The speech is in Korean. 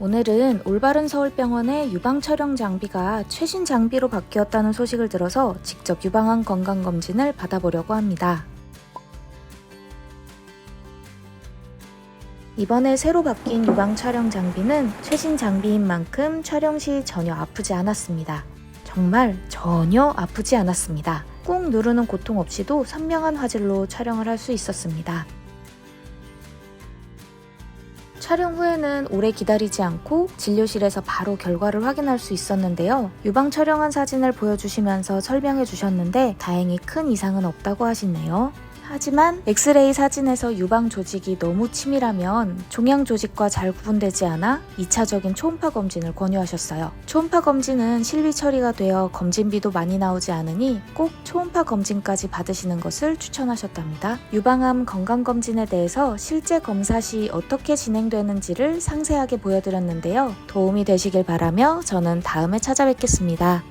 오늘은 올바른 서울병원의 유방 촬영 장비가 최신 장비로 바뀌었다는 소식을 들어서 직접 유방암 건강검진을 받아보려고 합니다. 이번에 새로 바뀐 유방 촬영 장비는 최신 장비인 만큼 촬영 시 전혀 아프지 않았습니다. 정말 전혀 아프지 않았습니다. 꾹 누르는 고통 없이도 선명한 화질로 촬영을 할 수 있었습니다. 촬영 후에는 오래 기다리지 않고 진료실에서 바로 결과를 확인할 수 있었는데요. 유방 촬영한 사진을 보여주시면서 설명해 주셨는데 다행히 큰 이상은 없다고 하시네요. 하지만 엑스레이 사진에서 유방 조직이 너무 치밀하면 종양 조직과 잘 구분되지 않아 2차적인 초음파 검진을 권유하셨어요. 초음파 검진은 실비 처리가 되어 검진비도 많이 나오지 않으니 꼭 초음파 검진까지 받으시는 것을 추천하셨답니다. 유방암 건강검진에 대해서 실제 검사 시 어떻게 진행되는지를 상세하게 보여드렸는데요. 도움이 되시길 바라며 저는 다음에 찾아뵙겠습니다.